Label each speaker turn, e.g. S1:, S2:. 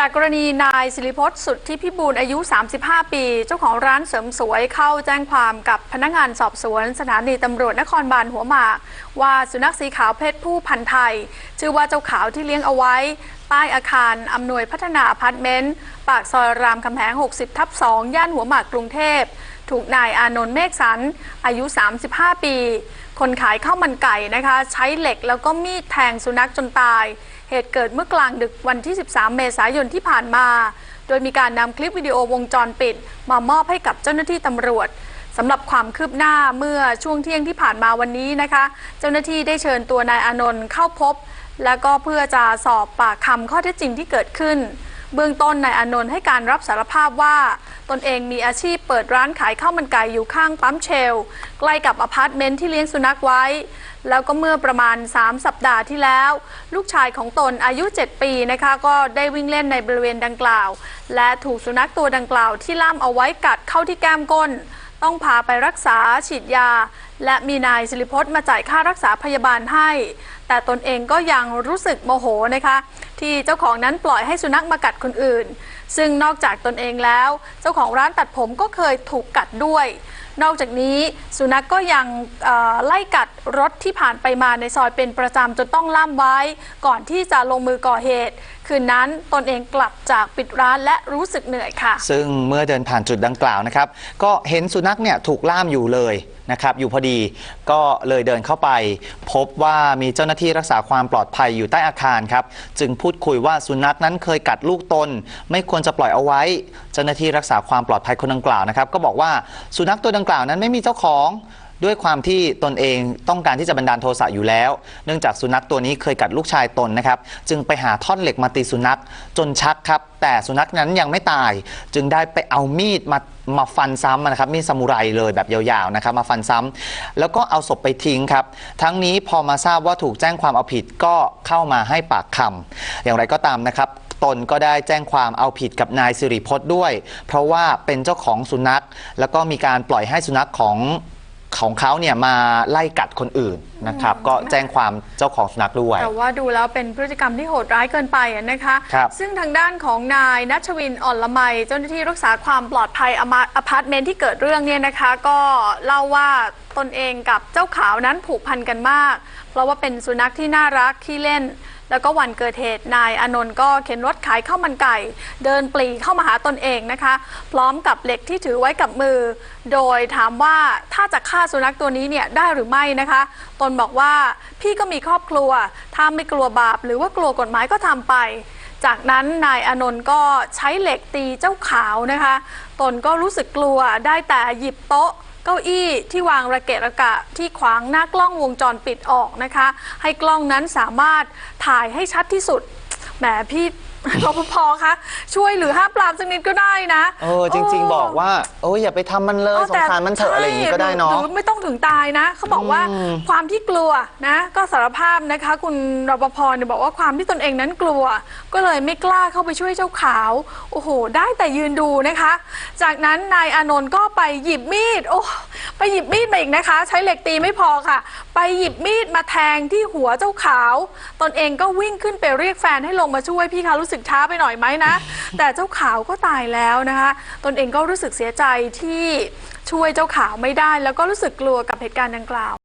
S1: จากกรณีนายสิริพจน์สุดที่พิบูลอายุ 35 ปี เจ้าของร้านเสริมสวยเข้าแจ้งความกับพนักงานสอบสวน สถานีตำรวจนครบาลหัวหมาก ว่าสุนัขสีขาวเพศผู้พันธุ์ไทย ชื่อว่าเจ้าขาวที่เลี้ยงเอาไว้ ใต้อาคารอำนวยพัฒนาอพาร์ตเมนต์ ปากซอยรามคำแหง 60 ทับ 2 ย่านหัวหมากกรุงเทพ ถูกนายอานนท์เมฆสัน อายุ 35 ปี คนขายข้าวมันไก่นะคะ ใช้เหล็กแล้วก็มีดแทงสุนัขจนตาย เหตุเกิดเมื่อกลางดึกวันที่ 13 เมษายนที่ผ่านมา โดยมีการนำคลิปวิดีโอวงจรปิด มามอบให้กับเจ้าหน้าที่ตำรวจสำหรับความคืบหน้าเมื่อช่วงเที่ยงที่ผ่านมาวันนี้นะคะ เจ้าหน้าที่ได้เชิญตัวนายอานนท์เข้าพบ แล้วก็เพื่อจะสอบปากคำข้อเท็จจริงที่เกิดขึ้น เบื้องต้นนายอานนท์ให้การรับสารภาพว่า ตนเองมีอาชีพเปิดร้านขายข้าวมันไก่อยู่ข้างปั๊มเชลล์ใกล้กับอพาร์ตเมนต์ที่เลี้ยงสุนัขไว้ แล้วก็เมื่อประมาณ 3 สัปดาห์ที่แล้ว ลูกชายของตนอายุ 7 ปีนะคะก็ได้วิ่งเล่นในบริเวณดังกล่าว และถูกสุนัขตัวดังกล่าวที่ล่ามเอาไว้กัดเข้าที่แก้มก้น ต้องพาไปรักษาฉีดยาและมีนายสิริพจน์มาจ่ายค่ารักษาพยาบาลให้ แต่ตนเองก็ยังรู้สึกโมโหนะคะ ที่เจ้าของนั้นปล่อยให้สุนัขมากัดคนอื่น ซึ่งนอกจากตนเองแล้ว เจ้าของร้านตัดผมก็เคยถูกกัดด้วย นอกจากนี้สุนัขกก็ยังไล่กัดรถที่ผ่านไปมาในซอยเป็นประจำจนต้องล่ามไว้ ก่อนที่จะลงมือก่อเหตุ คืนนั้นตนเองกลับจากปิดร้านและรู้สึกเหนื่อยค่ะ
S2: ซึ่งเมื่อเดินผ่านจุดดังกล่าวนะครับ ก็เห็นสุนัขเนี่ยถูกล่ามอยู่เลยนะครับอยู่พอดีก็เลยเดินเข้าไป พบว่ามีเจ้าหน้าที่รักษาความปลอดภัยอยู่ใต้อาคารครับ จึงพูดคุยว่าสุนัขนั้นเคยกัดลูกตน ไม่ควรจะปล่อยเอาไว้ เจ้าหน้าที่รักษาความปลอดภัยคนดังกล่าวนะครับ ก็บอกว่าสุนัขตัวดังกล่าวนั้นไม่มีเจ้าของ ด้วยความที่ตนเองต้องการที่จะบันดาลโทสะอยู่แล้ว เนื่องจากสุนัขตัวนี้เคยกัดลูกชายตนนะครับ จึงไปหาท่อนเหล็กมาตีสุนัขจนชักครับ แต่สุนัขนั้นยังไม่ตาย จึงได้ไปเอามีดมามาฟันซ้ำนะครับมีดซามูไรเลยแบบยาวๆนะครับมาฟันซ้ำแล้วก็เอาศพไปทิ้งครับ ทั้งนี้พอมาทราบว่าถูกแจ้งความเอาผิดก็เข้ามาให้ปากคำอย่างไรก็ตามนะครับตนก็ได้แจ้งความเอาผิดกับนายสิริพจน์ด้วย เพราะว่าเป็นเจ้าของสุนัข แล้วก็มีการปล่อยให้สุนัขของ ของเขาเนี่ยมาไล่กัดคนอื่นนะครับ ก็แจ้งความเจ้าของสุนัขด้วย
S1: แต่ว่าดูแล้วเป็นพฤติกรรมที่โหดร้ายเกินไปอะนะคะ
S2: ครับ
S1: ซึ่งทางด้านของนายนัชวินอ่อนละไม เจ้าหน้าที่รักษาความปลอดภัยอมาอพาร์ตเมนต์ที่เกิดเรื่องเนี่ยนะคะ ก็เล่าว่าตนเองกับเจ้าขาวนั้นผูกพันกันมาก เพราะว่าเป็นสุนัขที่น่ารักขี้เล่น แล้วก็วันเกิดเหตุนายอนนท์ก็เข็นรถขายข้าวมันไก่ เดินปลีเข้ามาหาตนเองนะคะ พร้อมกับเหล็กที่ถือไว้กับมือ โดยถามว่าถ้าจะฆ่าสุนัขตัวนี้เนี่ยได้หรือไม่นะคะ ตนบอกว่าพี่ก็มีครอบครัวถ้าไม่กลัวบาป หรือว่ากลัวกฎหมายก็ทำไป จากนั้นนายอนนท์ก็ใช้เหล็กตีเจ้าขาวนะคะ ตนก็รู้สึกกลัวได้แต่หยิบโต๊ะเก้าอี้ที่วางระเกะระกะที่ขวางหน้ากล้องวงจรปิดออกนะคะ ให้กล้องนั้นสามารถถ่ายให้ชัดที่สุดแหมพี่ รปภคะช่วยหรือห้ามปรามสักนิดก็ได้นะ
S2: เออจริง ๆ บอกว่าโอ้ยอย่าไปทำมันเลยสงสารมันเถอะอะไรอย่างนี้ก็ได้เนาะ
S1: ใช่หรือไม่ต้องถึงตายนะ เขาบอกว่า
S2: อืม
S1: ความที่กลัวนะ ก็สารภาพนะคะ คุณรปภเนี่ยบอกว่าความที่ตนเองนั้นกลัว ก็เลยไม่กล้าเข้าไปช่วยเจ้าขาว โอ้โห ได้แต่ยืนดูนะคะ จากนั้นนายอานนท์ก็ไปหยิบมีดโอ้ไปหยิบมีดมาอีกนะคะ ใช้เหล็กตีไม่พอค่ะ ไปหยิบมีดมาแทงที่หัวเจ้าขาว ตนเองก็วิ่งขึ้นไปเรียกแฟนให้ลงมาช่วยพี่คะรู้สึกช้าไปหน่อยไหมนะ แต่เจ้าขาวก็ตายแล้วนะคะ ตนเองก็รู้สึกเสียใจที่ช่วยเจ้าขาวไม่ได้ แล้วก็รู้สึกกลัวกับเหตุการณ์ดังกล่าว